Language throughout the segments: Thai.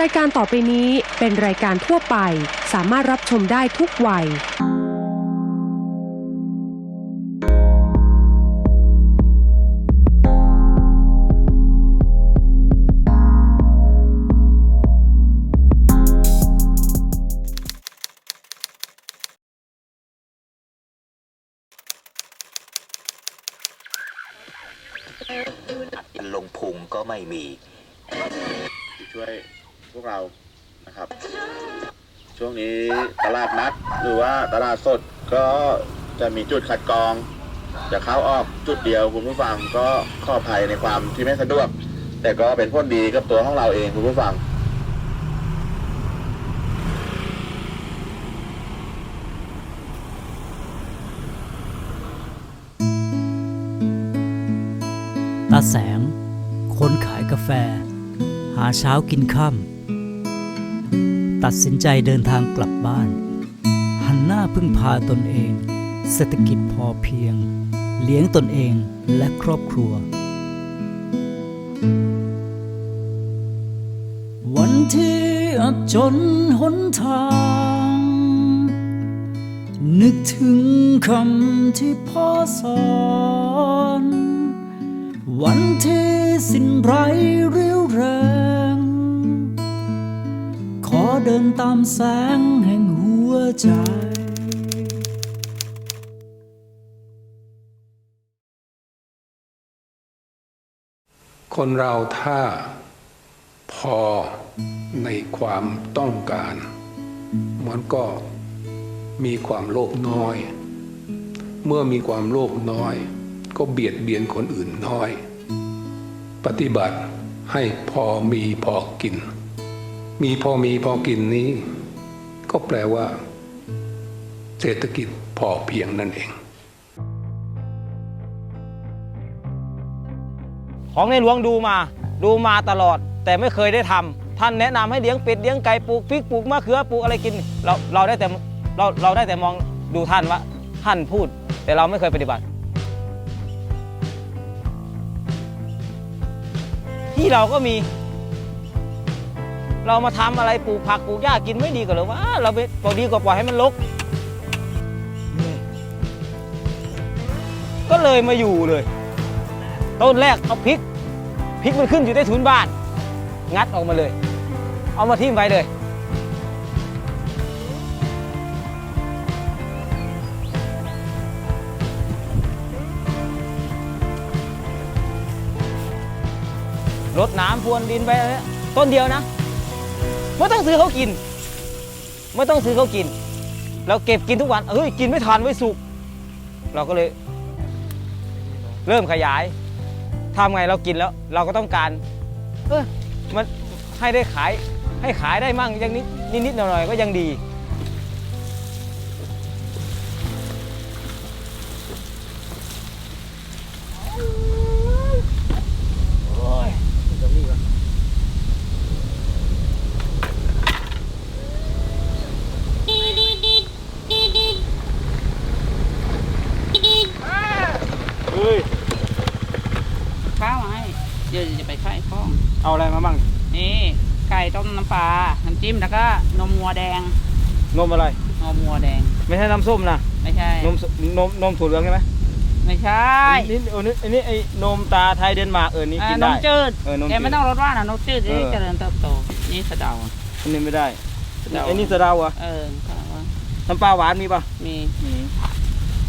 รายการต่อไปนี้เป็นรายการทั่วไป สามารถรับชมได้ทุกวัย ลงพุงก็ไม่มีที่ช่วยพ วกเรานะครับ ช่วงนี้ตลาดนัดหรือว่าตลาดสดก็จะมีจุดคัดกรอง จะเข้าออกจุดเดียวคุณผู้ฟังก็ข้อภัยในความที่ไม่สะดวก แต่ก็เป็นผลดีกับตัวของเราเองคุณผู้ฟังตาแสง คนขายกาแฟ หาเช้ากินค่ำ ตัดสินใจเดินทางกลับบ้าน หันหน้าพึ่งพาตนเอง เศรษฐกิจพอเพียง เลี้ยงตนเองและครอบครัว วันที่อับจนหนทาง นึกถึงคำที่พ่อสอน วันที่สิ้นไร เดินตามแสงแห่งหัวใจคนเราถ้าพอในความต้องการมันก็มีความโลภน้อย เมื่อมีความโลภน้อย ก็เบียดเบียนคนอื่นน้อย ปฏิบัติให้พอมีพอกิน มีพอมีพอกินนี้ ก็แปลว่า เศรษฐกิจพอเพียงนั่นเองของในหลวงดูมาดูมาตลอด แต่ไม่เคยได้ทำท่านแนะนำให้เลี้ยงเป็ดเลี้ยงไก่ปลูกพริกปลูกมะเขือปลูกอะไรกิน เราเราได้แต่เราเราได้แต่มองดูท่านว่าท่านพูด แต่เราไม่เคยปฏิบัติ ที่เราก็มี เรามาทำอะไรปลูกผักปลูกหญ้ากินไม่ดีกว่าหรือวะเราไปปล่อยดีกว่าปล่อยให้มันรกก็เลยมาอยู่เลย ต้นแรกเอาพริกพริกมันขึ้นอยู่ใต้ถุนบ้าน งัดออกมาเลย เอามาทิ่มไว้เลย รดน้ำพรวนดินไป ต้นเดียวนะ ไม่ต้องซื้อเขากิน ไม่ต้องซื้อเขากิน เราเก็บกินทุกวันเฮ้ยกินไม่ทันไม่สุก เราก็เลย เริ่มขยายทำไงเรากินแล้ว เราก็ต้องการ เออมันให้ได้ขายให้ขายได้มั่งอย่างนิดนิดหน่อยๆก็ยังดี เอาอะไรมาบ้าง นี่ไก่ต้มน้ำปลา น้ำจิ้มแล้วก็นมวัวแดง นมอะไร นมวัวแดง ไม่ใช่น้ำส้มนะ ไม่ใช่ นมสนมนมถั่วเหลืองใช่ไหมไม่ใช่นี่อันนี้อันนี้ไอ้นมตาไทยเดนมาร์กเออนี่อ่ากินนได้มจืดเออนมแกจืดไม่ต้องรสว่านะนมจืดจะได้เออเจริญเติบโต นี่สะเดาอันนี้ไม่ได้สะเดาไอ้นี่สะเดาเหรอะเออก็ว่าน้ำปลาหวานมีป่ะมีมี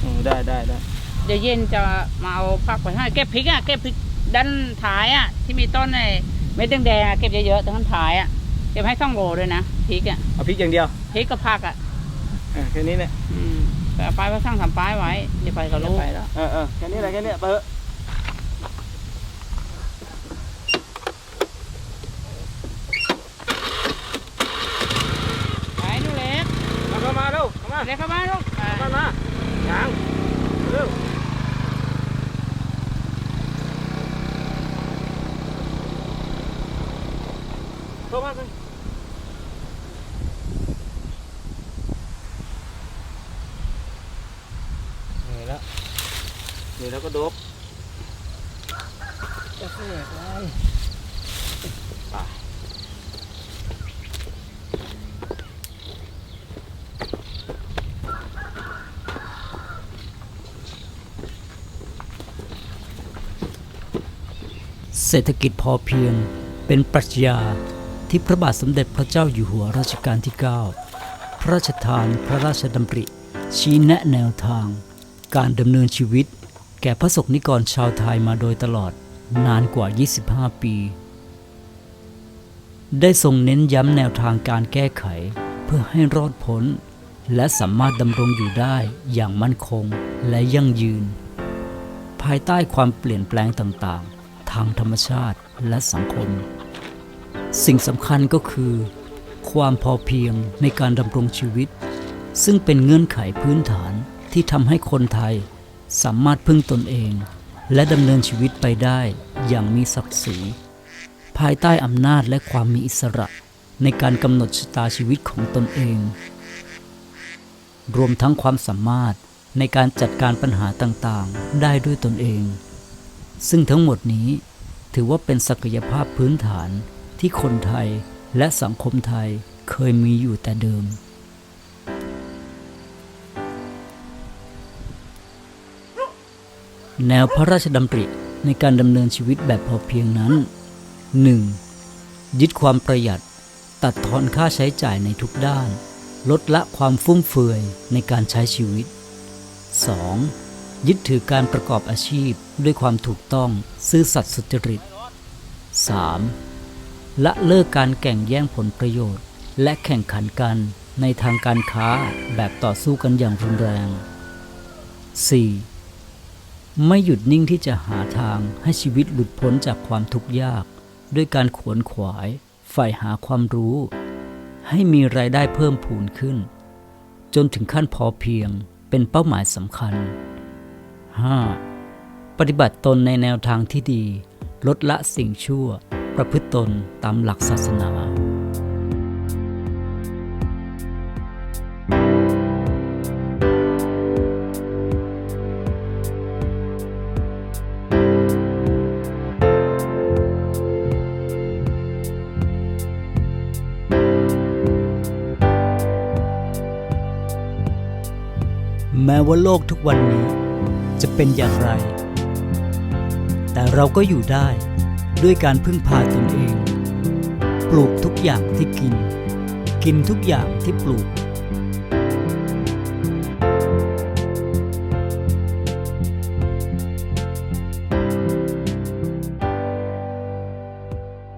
อืมได้ได้ได้เดี๋ยวเย็นจะมาเอาผักไปให้เก็บพริกอะเก็บพริกด้านท้ายอะที่มีต้นไอ้ เม็ดแดงๆอะเก็บเยอะๆด้านท้ายอะเก็บให้สองโลด้วยนะพริกอะเอาพริกอย่างเดียวพริกกับผักอะเออแค่นี้เนี่ยอืมไปเอาป้ายไว้สร้างทำป้ายไว้เดี๋ยวไปกับลูกไปแล้วเออเออแค่นี้แหละแค่นี้ไปเถอะ เข้ามาไหมเหนื่อยแล้วเหนื่อยแล้วก็ดบจะเสียไปไปเศรษฐกิจพอเพียงเป็นปรัชญา ที่พระบาทสมเด็จพระเจ้าอยู่หัวรัชกาลที่ 9 พระราชทานพระราชดำริ ชี้แนะแนวทาง การดำเนินชีวิต แก่พระสงฆ์นิกรชาวไทยมาโดยตลอดนานกว่า 25 ปี ได้ทรงเน้นย้ำแนวทางการแก้ไข เพื่อให้รอดพ้น และสามารถดำรงอยู่ได้อย่างมั่นคงและยั่งยืน ภายใต้ความเปลี่ยนแปลงต่างๆ ทางธรรมชาติและสังคม สิ่งสำคัญก็คือ ความพอเพียงในการดำรงชีวิต ซึ่งเป็นเงื่อนไขพื้นฐานที่ทำให้คนไทยสามารถพึ่งตนเอง และดำเนินชีวิตไปได้อย่างมีศักดิ์ศรีภายใต้อำนาจและความมีอิสระในการกำหนดชะตาชีวิตของตนเอง รวมทั้งความสามารถในการจัดการปัญหาต่างๆ ได้ด้วยตนเอง ซึ่งทั้งหมดนี้ถือว่าเป็นศักยภาพพื้นฐาน ที่คนไทยและสังคมไทยเคยมีอยู่แต่เดิม แนวพระราชดำริในการดำเนินชีวิตแบบพอเพียงนั้น 1. ยึดความประหยัด ตัดทอนค่าใช้จ่ายในทุกด้าน ลดละความฟุ่มเฟือยในการใช้ชีวิต 2. ยึดถือการประกอบอาชีพด้วยความถูกต้องซื่อสัตย์สุจริต 3. ละเลิกการแข่งแย่งผลประโยชน์ และแข่งขันกันในทางการค้าแบบต่อสู้กันอย่างรุนแรง 4. ไม่หยุดนิ่งที่จะหาทางให้ชีวิตหลุดพ้นจากความทุกข์ยาก ด้วยการขวนขวาย ใฝ่หาความรู้ ให้มีรายได้เพิ่มพูนขึ้น จนถึงขั้นพอเพียงเป็นเป้าหมายสำคัญ 5. ปฏิบัติตนในแนวทางที่ดี ลดละสิ่งชั่ว ประพฤติตนตามหลักศาสนา แม้ว่าโลกทุกวันนี้จะเป็นอย่างไร แต่เราก็อยู่ได้ ด้วยการพึ่งพาตนเอง ปลูกทุกอย่างที่กิน กินทุกอย่างที่ปลูก